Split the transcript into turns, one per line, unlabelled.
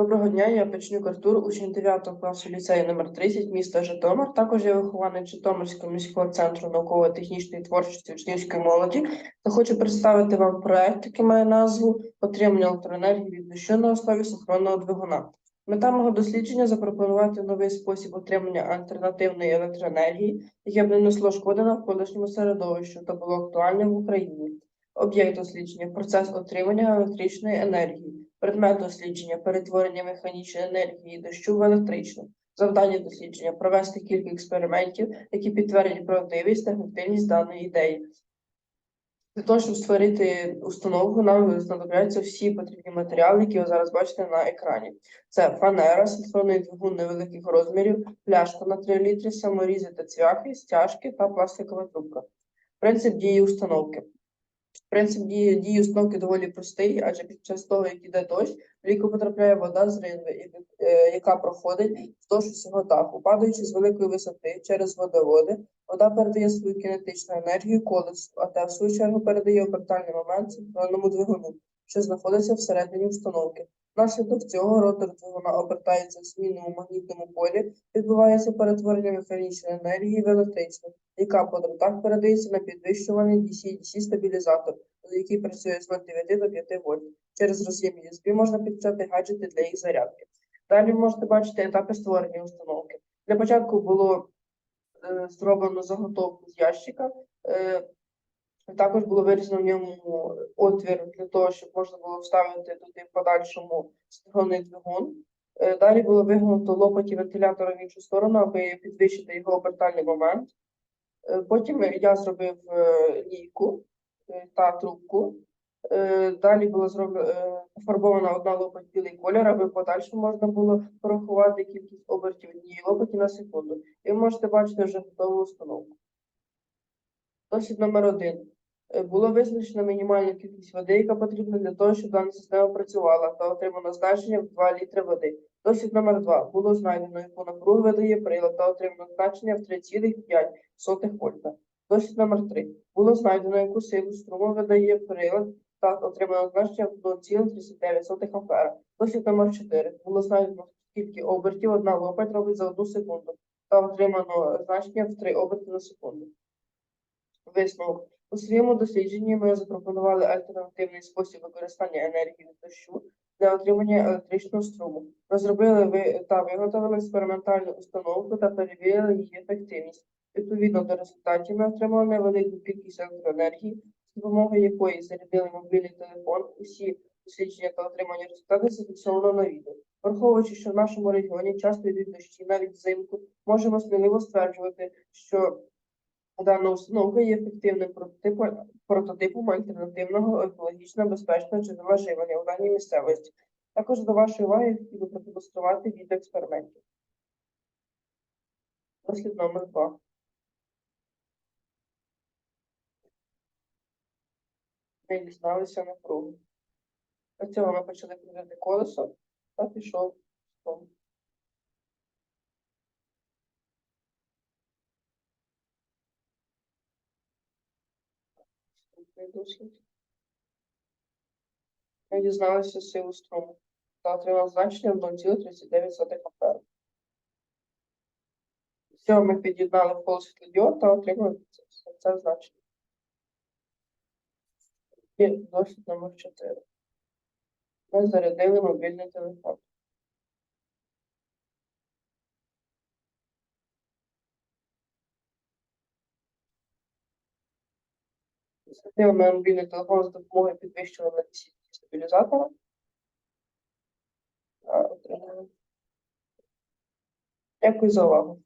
Доброго дня, я Печнюк Артур, учень 9 класу ліцею номер 30 міста Житомир. Також я вихованець Житомирського міського центру науково-технічної творчості учнівської молоді та хочу представити вам проект, який має назву Отримання електроенергії від дощу на основі синхронного двигуна. Мета мого дослідження запропонувати новий спосіб отримання альтернативної електроенергії, яке б не несло шкоди навколишньому середовищу та було актуальним в Україні. Об'єкт дослідження процес отримання електричної енергії. Предмет дослідження перетворення механічної енергії дощу в електричну. Завдання дослідження провести кілька експериментів, які підтвердять правдивість та ефективність даної ідеї. Для того, щоб створити установку, нам знадобляться всі потрібні матеріали, які ви зараз бачите на екрані. Це фанера, синхронний двигун невеликих розмірів, пляшка на 3 літри, саморізи та цвяхи, стяжки та пластикова трубка. Принцип дії установки. Принцип дії, дії установки доволі простий, адже під час того, як іде дощ, в ріку потрапляє вода з ринви, е, яка проходить вздовж усього даху. Падаючи з великої висоти через водоводи, вода передає свою кінетичну енергію колесу, а те, в свою чергу, передає обертальний момент центральному двигуну, що знаходиться всередині установки. Внаслідок цього ротор двигуна обертається в змінному магнітному полі, відбувається перетворення механічної енергії в електричну, яка по дротах передається на підвищуваний DC-DC стабілізатор, який працює з 0,9 до 5 вольт. Через роз'єм USB можна підключати гаджети для їх зарядки. Далі можете бачити етапи створення установки. Для початку було е, зроблено заготовку з ящика. Е, також було вирізано в ньому отвір для того, щоб можна було вставити туди в подальшому синхронний двигун. Е, Далі було вигнуто лопаті вентилятора в іншу сторону, аби підвищити його обертальний момент. Е, Потім я зробив е, лійку е, та трубку. Е, Далі була пофарбована одна лопать білий колір, аби в подальшому можна було порахувати кількість обертів однієї лопаті на секунду. І ви можете бачити вже готову установку. Досвід номер один. Е, Було визначено мінімальну кількість води, яка потрібна для того, щоб дана система працювала, та отримано значення в 2 літри води. Досвід номер два. Було знайдено, яку напругу видає прилад та отримано значення в 3,5 вольта. Досвід номер три. Було знайдено, яку силу струму видає прилад та отримано значення в 0,39 ампера. Досвід номер 4. Було знайдено, скільки обертів одна лопать робить за одну секунду та отримано значення в 3 оберти на секунду. Висновок. У своєму дослідженні ми запропонували альтернативний спосіб використання енергії від дощу для отримання електричного струму. Розробили та виготовили експериментальну установку та перевірили її ефективність. Відповідно до результатів ми отримали невелику кількість електроенергії, з допомогою якої зарядили мобільний телефон. Усі дослідження та отримані результати зафіксовано на відео. Враховуючи, що в нашому регіоні часто йдуть дощі навіть взимку, можемо сміливо стверджувати, що Дана установка є ефективним прототипом, альтернативного екологічно безпечного джерела живлення у даній місцевості. Також до вашої уваги хотів би продемонструвати відео експериментів. Дослід номер 2. Ми дізналися напругу. Для цього ми почали крутити колесо та пішов струм. Дослід. Ми дізналися силу струму та отримали значення в 0,39 ампера. Всього ми під'єднали коло світлодіод та отримали це, це значення. І досвід номер 4. Ми зарядили мобільний телефон. Зарядили ми мобільний телефон за допомогою на DC стабілізатора. Та отримали. Дякую за увагу.